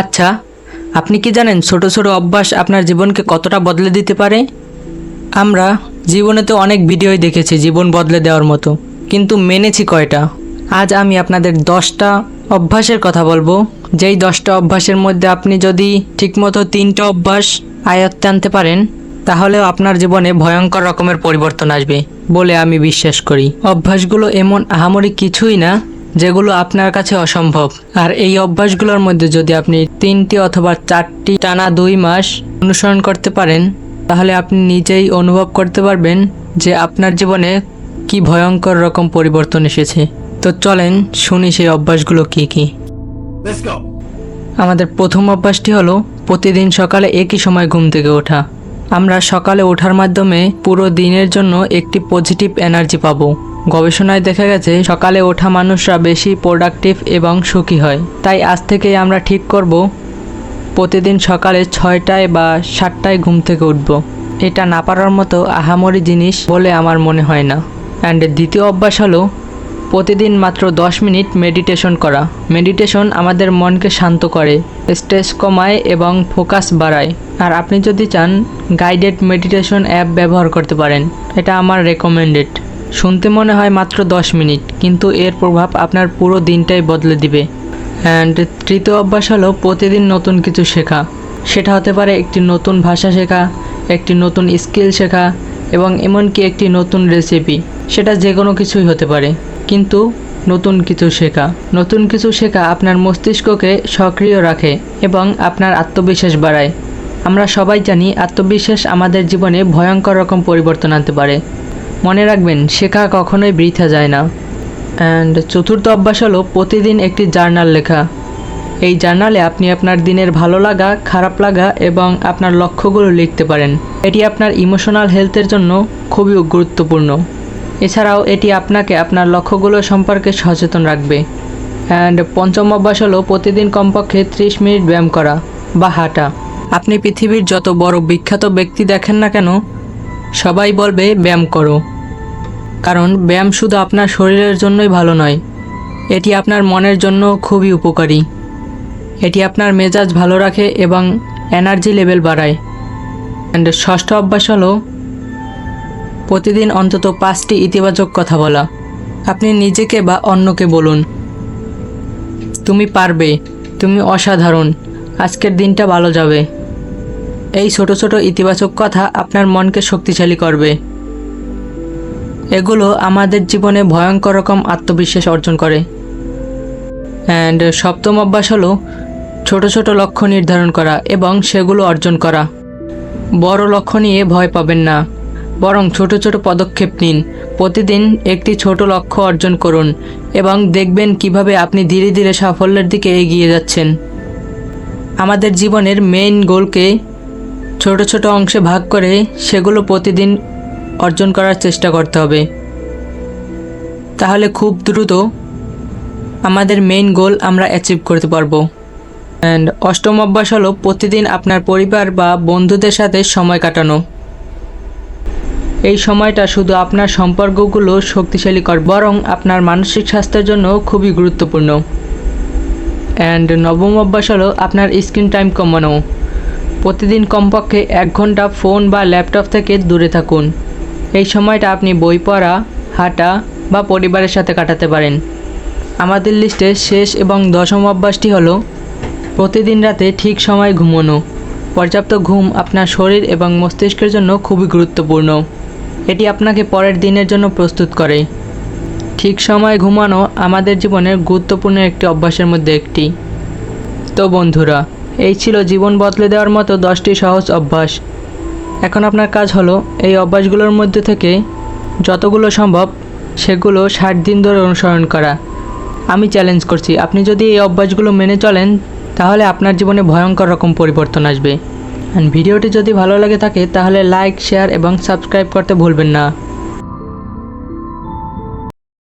আচ্ছা আপনি কি জানেন ছোট ছোট অভ্যাস আপনার জীবনকে কতটা বদলে দিতে পারে? আমরা জীবনে তো অনেক ভিডিওই দেখেছি জীবন বদলে দেওয়ার মতো, কিন্তু মেনেছি কয়টা? আজ আমি আপনাদের দশটা অভ্যাসের কথা বলব। যেই দশটা অভ্যাসের মধ্যে আপনি যদি ঠিকমতো তিনটা অভ্যাস আয়ত্তে আনতে পারেন, তাহলেও আপনার জীবনে ভয়ঙ্কর রকমের পরিবর্তন আসবে বলে আমি বিশ্বাস করি। অভ্যাসগুলো এমন আহামরি কিছুই না যেগুলো আপনার কাছে অসম্ভব। আর এই অভ্যাসগুলোর মধ্যে যদি আপনি তিনটি অথবা চারটি টানা দুই মাস অনুসরণ করতে পারেন তাহলে আপনি নিজেই অনুভব করতে পারবেন যে আপনার জীবনে কি ভয়ঙ্কর রকম পরিবর্তন এসেছে। তো চলেন শুনি সেই অভ্যাসগুলো কি কি। আমাদের প্রথম অভ্যাসটি হলো প্রতিদিন সকালে একই সময় ঘুম থেকে ওঠা। আমরা সকালে ওঠার মাধ্যমে পুরো দিনের জন্য একটি পজিটিভ এনার্জি পাবো। গবেষণায় দেখা গেছে, সকালে ওঠা মানুষরা বেশি প্রোডাক্টিভ এবং সুখী হয়। তাই আজ থেকেই আমরা ঠিক করব, প্রতিদিন সকালে ছয়টায় বা সাতটায় ঘুম থেকে উঠব। এটা না পারার মতো আহামরি জিনিস বলে আমার মনে হয় না। অ্যান্ড দ্বিতীয় অভ্যাস হলো, প্রতিদিন মাত্র দশ মিনিট মেডিটেশন করা। মেডিটেশন আমাদের মনকে শান্ত করে স্ট্রেস কমায় এবং ফোকাস বাড়ায়। আর আপনি যদি চান গাইডেড মেডিটেশন অ্যাপ ব্যবহার করতে পারেন। এটা আমার রেকমেন্ডেড শুনতে মনে হয় মাত্র দশ মিনিট, কিন্তু এর প্রভাব আপনার পুরো দিনটাই বদলে দিবে। অ্যান্ড তৃতীয় অভ্যাস হলো প্রতিদিন নতুন কিছু শেখা। সেটা হতে পারে একটি নতুন ভাষা শেখা, একটি নতুন স্কিল শেখা, এবং এমনকি একটি নতুন রেসিপি সেটা যে কোনো কিছুই হতে পারে, কিন্তু নতুন কিছু শেখা। নতুন কিছু শেখা আপনার মস্তিষ্ককে সক্রিয় রাখে এবং আপনার আত্মবিশ্বাস বাড়ায়। আমরা সবাই জানি আত্মবিশ্বাস আমাদের জীবনে ভয়ঙ্কর রকম পরিবর্তন আনতে পারে। মনে রাখবেন, শেখা কখনোই বৃথা যায় না। অ্যান্ড চতুর্থ অভ্যাস হলো প্রতিদিন একটি জার্নাল লেখা। এই জার্নালে আপনি আপনার দিনের ভালো লাগা, খারাপ লাগা এবং আপনার লক্ষ্যগুলো লিখতে পারেন। এটি আপনার ইমোশনাল হেলথের জন্য খুবই গুরুত্বপূর্ণ। এছাড়াও এটি আপনাকে আপনার লক্ষ্যগুলো সম্পর্কে সচেতন রাখবে। অ্যান্ড পঞ্চম অভ্যাস হলো প্রতিদিন কমপক্ষে ত্রিশ মিনিট ব্যায়াম করা বা হাঁটা। আপনি পৃথিবীর যত বড় বিখ্যাত ব্যক্তি দেখেন না কেন সবাই বলবে, ব্যায়াম করো। কারণ ব্যায়াম শুধু আপনার শরীরের জন্যই ভালো নয়, এটি আপনার মনের জন্য খুবই উপকারী। এটি আপনার মেজাজ ভালো রাখে এবং এনার্জি লেভেল বাড়ায়। অ্যান্ড ষষ্ঠ অভ্যাস হলো প্রতিদিন অন্তত পাঁচটি ইতিবাচক কথা বলা। আপনি নিজেকে বা অন্যকে বলুন, তুমি পারবে, তুমি অসাধারণ, আজকের দিনটা ভালো যাবে। এই ছোট ছোট ইতিবাচক কথা আপনার মনকে শক্তিশালী করবে। এগুলো আমাদের জীবনে ভয়ঙ্কর রকম আত্মবিশ্বাস অর্জন করে। অ্যান্ড সপ্তম অভ্যাস হলো ছোট ছোট লক্ষ্য নির্ধারণ করা এবং সেগুলো অর্জন করা। বড় লক্ষ্য নিয়ে ভয় পাবেন না। বরং ছোট ছোট পদক্ষেপ নিন। প্রতিদিন একটি ছোট লক্ষ্য অর্জন করুন এবং দেখবেন কীভাবে আপনি ধীরে ধীরে সাফল্যের দিকে এগিয়ে যাচ্ছেন। আমাদের জীবনের মেইন গোলকে ছোট ছোট অংশে ভাগ করে সেগুলো প্রতিদিন অর্জন করার চেষ্টা করতে হবে। তাহলে খুব দ্রুত আমাদের মেইন গোল আমরা অ্যাচিভ করতে পারব। অ্যান্ড অষ্টম অভ্যাস হলো প্রতিদিন আপনার পরিবার বা বন্ধুদের সাথে সময় কাটানো। এই সময়টা শুধু আপনার সম্পর্কগুলো শক্তিশালী কর, বরং আপনার মানসিক স্বাস্থ্যের জন্য খুবই গুরুত্বপূর্ণ। অ্যান্ড নবম অভ্যাস হলো আপনার স্ক্রিন টাইম কমানো। প্রতিদিন কমপক্ষে এক ঘণ্টা ফোন বা ল্যাপটপ থেকে দূরে থাকুন। এই সময়টা আপনি বই পড়া, হাঁটা বা পরিবারের সাথে কাটাতে পারেন। আমাদের লিস্টে শেষ এবং দশম অভ্যাসটি হলো, প্রতিদিন রাতে ঠিক সময় ঘুমানো। পর্যাপ্ত ঘুম আপনার শরীর এবং মস্তিষ্কের জন্য খুবই গুরুত্বপূর্ণ। এটি আপনাকে পরের দিনের জন্য প্রস্তুত করে। ঠিক সময় ঘুমানো আমাদের জীবনের গুরুত্বপূর্ণ একটি অভ্যাসের মধ্যে একটি। তো বন্ধুরা এই ছিল জীবন বদলে দেওয়ার মতো দশটি সহজ অভ্যাস। এখন আপনার কাজ হলো এই অভ্যাসগুলোর মধ্যে থেকে যতগুলো সম্ভব সেগুলো ষাট দিন ধরে অনুসরণ করা। আমি চ্যালেঞ্জ করছি, আপনি যদি এই অভ্যাসগুলো মেনে চলেন, তাহলে আপনার জীবনে ভয়ঙ্কর রকম পরিবর্তন আসবে। ভিডিওটি যদি ভালো লাগে থাকে, তাহলে লাইক শেয়ার এবং সাবস্ক্রাইব করতে ভুলবেন না।